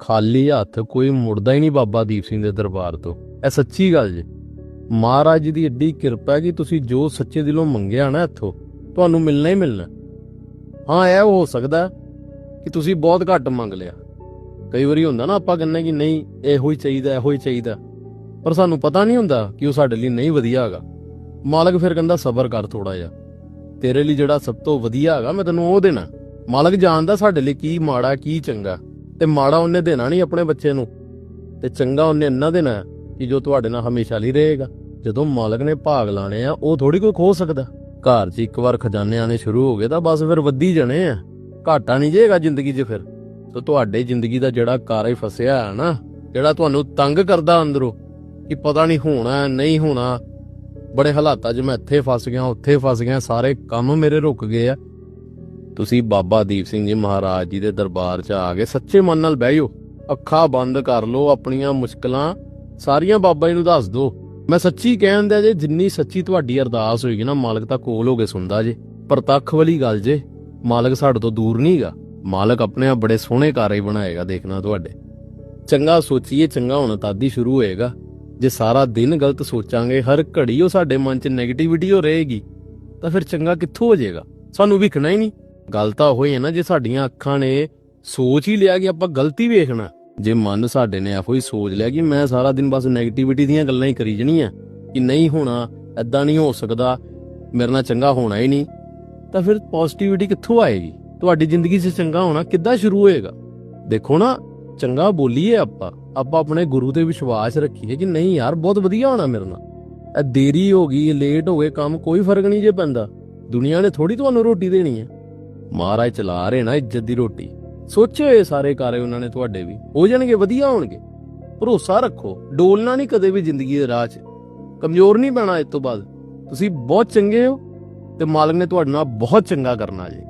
ਖਾਲੀ ਹੱਥ ਕੋਈ ਮੁੜਦਾ ਹੀ ਨਹੀਂ ਬਾਬਾ ਦੀਪ ਸਿੰਘ ਦੇ ਦਰਬਾਰ ਤੋਂ। ਇਹ ਸੱਚੀ ਗੱਲ ਜੀ। ਮਹਾਰਾਜ ਜੀ ਦੀ ਏਡੀ ਕਿਰਪਾ ਕਿ ਤੁਸੀਂ ਜੋ ਸੱਚੇ ਦਿਲੋਂ ਮੰਗਿਆ ਨਾ ਇੱਥੋਂ, ਤੁਹਾਨੂੰ ਮਿਲਣਾ ਹੀ ਮਿਲਣਾ। ਹਾਂ, ਇਹ ਹੋ ਸਕਦਾ ਕਿ ਤੁਸੀਂ ਬਹੁਤ ਘੱਟ ਮੰਗ ਲਿਆ। ਕਈ ਵਾਰੀ ਹੁੰਦਾ ਨਾ ਆਪਾਂ ਕਹਿੰਦੇ ਕਿ ਨਹੀਂ, ਇਹੋ ਹੀ ਚਾਹੀਦਾ, ਇਹੋ ਹੀ ਚਾਹੀਦਾ। ਪਰ ਸਾਨੂੰ ਪਤਾ ਨਹੀਂ ਹੁੰਦਾ ਕਿ ਉਹ ਸਾਡੇ ਲਈ ਨਹੀਂ ਵਧੀਆ ਹੈਗਾ। ਮਾਲਕ ਫਿਰ ਕਹਿੰਦਾ, ਸਬਰ ਕਰ ਥੋੜਾ ਜਿਹਾ। ਤੇਰੇ ਲਈ ਜਿਹੜਾ ਸਭ ਤੋਂ ਵਧੀਆ ਹੈਗਾ, ਮੈਂ ਤੈਨੂੰ ਉਹ ਦੇਣਾ। ਮਾਲਕ ਜਾਣਦਾ ਸਾਡੇ ਲਈ ਕੀ ਮਾੜਾ, ਕੀ ਚੰਗਾ। ਤੇ ਮਾੜਾ ਉਹਨੇ ਦੇਣਾ ਨਹੀਂ ਆਪਣੇ ਬੱਚੇ ਨੂੰ। ਤੇ ਚੰਗਾ ਉਹਨੇ ਇੰਨਾ ਦੇਣਾ ਕਿ ਜੋ ਤੁਹਾਡੇ ਨਾਲ ਹਮੇਸ਼ਾ ਲਈ ਰਹੇਗਾ। ਜਦੋਂ ਮਾਲਕ ਨੇ ਭਾਗ ਲਾਣੇ ਆ, ਉਹ ਥੋੜੀ ਕੋਈ ਖੋ ਸਕਦਾ। ਘਰ 'ਚ ਇੱਕ ਵਾਰ ਖਜ਼ਾਨੇ ਆਣੇ ਸ਼ੁਰੂ ਹੋ ਗਏ ਤਾਂ ਬਸ ਫਿਰ ਵੱਧੀ ਜਾਣੇ ਆ। ਘਾਟਾ ਨਹੀਂ ਜੇਗਾ ਜ਼ਿੰਦਗੀ 'ਚ ਫਿਰ। ਤੇ ਤੁਹਾਡੇ ਜ਼ਿੰਦਗੀ ਦਾ ਜਿਹੜਾ ਕਾਰਾ ਹੀ ਫਸਿਆ ਹੈ ਨਾ, ਜਿਹੜਾ ਤੁਹਾਨੂੰ ਤੰਗ ਕਰਦਾ ਅੰਦਰੋਂ, ਕਿ ਪਤਾ ਨਹੀਂ ਹੋਣਾ ਨਹੀਂ ਹੋਣਾ। ਬੜੇ ਹਾਲਾਤਾਂ 'ਚ ਮੈਂ ਇੱਥੇ ਫਸ ਗਿਆ, ਉੱਥੇ ਫਸ ਗਿਆ, ਸਾਰੇ ਕੰਮ ਮੇਰੇ ਰੁਕ ਗਏ ਆ। ਤੁਸੀਂ ਬਾਬਾ ਦੀਪ ਸਿੰਘ ਜੀ ਮਹਾਰਾਜ ਜੀ ਦੇ ਦਰਬਾਰ 'ਚ ਆ ਕੇ ਸੱਚੇ ਮਨ ਨਾਲ ਬਹਿ ਜਾਓ। ਅੱਖਾਂ ਬੰਦ ਕਰ ਲਓ ਆਪਣੀਆਂ ਮੁਸ਼ਕਲਾਂ। ਸਾਰੀਆਂ ਬਾਬਾ ਜੀ ਨੂੰ ਦੱਸ ਦਿਓ। ਮੈਂ ਸੱਚੀ ਕਹਿੰਦਾ ਜੇ ਜਿੰਨੀ ਸੱਚੀ ਤੁਹਾਡੀ ਅਰਦਾਸ ਹੋਏਗੀ ਨਾ, ਮਾਲਕ ਤਾਂ ਕੋਲ ਹੋ ਕੇ ਸੁਣਦਾ ਜੇ। ਪ੍ਰਤੱਖ ਵਾਲੀ ਗੱਲ ਜੇ, ਮਾਲਕ ਸਾਡੇ ਤੋਂ ਦੂਰ ਨਹੀਂਗਾ ਮਾਲਕ ਆਪਣੇ ਆਪ ਬੜੇ ਸੋਹਣੇ ਕਾਰੇ ਬਣਾਏਗਾ ਦੇਖਣਾ ਤੁਹਾਡੇ। ਚੰਗਾ ਸੋਚੀਏ, ਚੰਗਾ ਹੋਣਾ ਤਾਂ ਹੀ ਸ਼ੁਰੂ ਹੋਏਗਾ। ਜੇ ਸਾਰਾ ਦਿਨ ਗਲਤ ਸੋਚਾਂਗੇ, ਹਰ ਘੜੀ ਉਹ ਸਾਡੇ ਮਨ 'ਚ 네ਗੇਟਿਵਿਟੀ ਹੋ ਰਹੇਗੀ। ਤਾਂ ਫਿਰ ਚੰਗਾ ਕਿੱਥੋਂ ਹੋ ਜਾਏਗਾ? ਸਾਨੂੰ ਵਿਖਣਾ ਹੀ ਨਹੀਂ। ਗੱਲ ਤਾਂ ਹੋਈ ਹੈ ਨਾ, ਜੇ ਸਾਡੀਆਂ ਅੱਖਾਂ ਨੇ ਸੋਚ ਹੀ ਲਿਆ ਕਿ ਆਪਾਂ ਗਲਤੀ ਵੇਖਣਾ ਜੇ ਮਨ ਸਾਡੇ ਨੇ ਇਹੋ ਹੀ ਸੋਚ ਲਿਆ ਕਿ ਮੈਂ ਸਾਰਾ ਦਿਨ ਬਸ 네ਗੇਟਿਵਿਟੀ ਦੀਆਂ ਗੱਲਾਂ ਹੀ ਕਰੀ ਜਣੀਆਂ, ਕਿ ਨਹੀਂ ਹੋਣਾ ਐਦਾਂ ਨਹੀਂ ਹੋ ਸਕਦਾ, ਮੇਰੇ ਨਾਲ ਚੰਗਾ ਹੋਣਾ ਹੀ ਨਹੀਂ, ਤਾਂ ਫਿਰ ਪੋਜ਼ਿਟਿਵਿਟੀ ਕਿੱਥੋਂ ਆਏਗੀ? ਤੁਹਾਡੀ ਜ਼ਿੰਦਗੀ 'ਚ ਚੰਗਾ ਹੋਣਾ ਕਿੱਦਾਂ ਸ਼ੁਰੂ ਹੋਏਗਾ? ਦੇਖੋ ਨਾ, ਚੰਗਾ ਬੋਲੀਏ ਆਪਾਂ ਆਪਾਂ ਆਪਣੇ ਗੁਰੂ ਤੇ ਵਿਸ਼ਵਾਸ ਰੱਖੀਏ ਕਿ ਨਹੀਂ ਯਾਰ, ਬਹੁਤ ਵਧੀਆ ਹੋਣਾ ਮੇਰੇ ਨਾਲ। ਇਹ ਦੇਰੀ ਹੋ ਗਈ ਲੇਟ ਹੋ ਗਏ, ਕੰਮ ਕੋਈ ਫ਼ਰਕ ਨਹੀਂ ਜੇ ਪੈਂਦਾ। ਦੁਨੀਆ ਨੇ ਥੋੜੀ ਤੁਹਾਨੂੰ ਰੋਟੀ ਦੇਣੀ ਹੈ। ਮਹਾਰਾਜ ਚਲਾ ਰਹੇ ਨਾ ਇੱਜ਼ਤ ਦੀ ਰੋਟੀ। ਸੋਚੇ ਹੋਏ ਸਾਰੇ ਕਾਰੇ ਉਹਨਾਂ ਨੇ ਤੁਹਾਡੇ ਵੀ। ਹੋ ਜਾਣਗੇ, ਵਧੀਆ ਹੋਣਗੇ। ਭਰੋਸਾ ਰੱਖੋ, ਡੋਲਣਾ ਨਹੀਂ ਕਦੇ ਵੀ ਜ਼ਿੰਦਗੀ ਦੇ ਰਾਹ 'ਚ। ਕਮਜ਼ੋਰ ਨਹੀਂ ਪੈਣਾ ਇਸ ਤੋਂ ਬਾਅਦ। ਤੁਸੀਂ ਬਹੁਤ ਚੰਗੇ ਹੋ ਤੇ ਮਾਲਕ ਨੇ ਤੁਹਾਡੇ ਨਾਲ ਬਹੁਤ ਚੰਗਾ ਕਰਨਾ ਜੀ।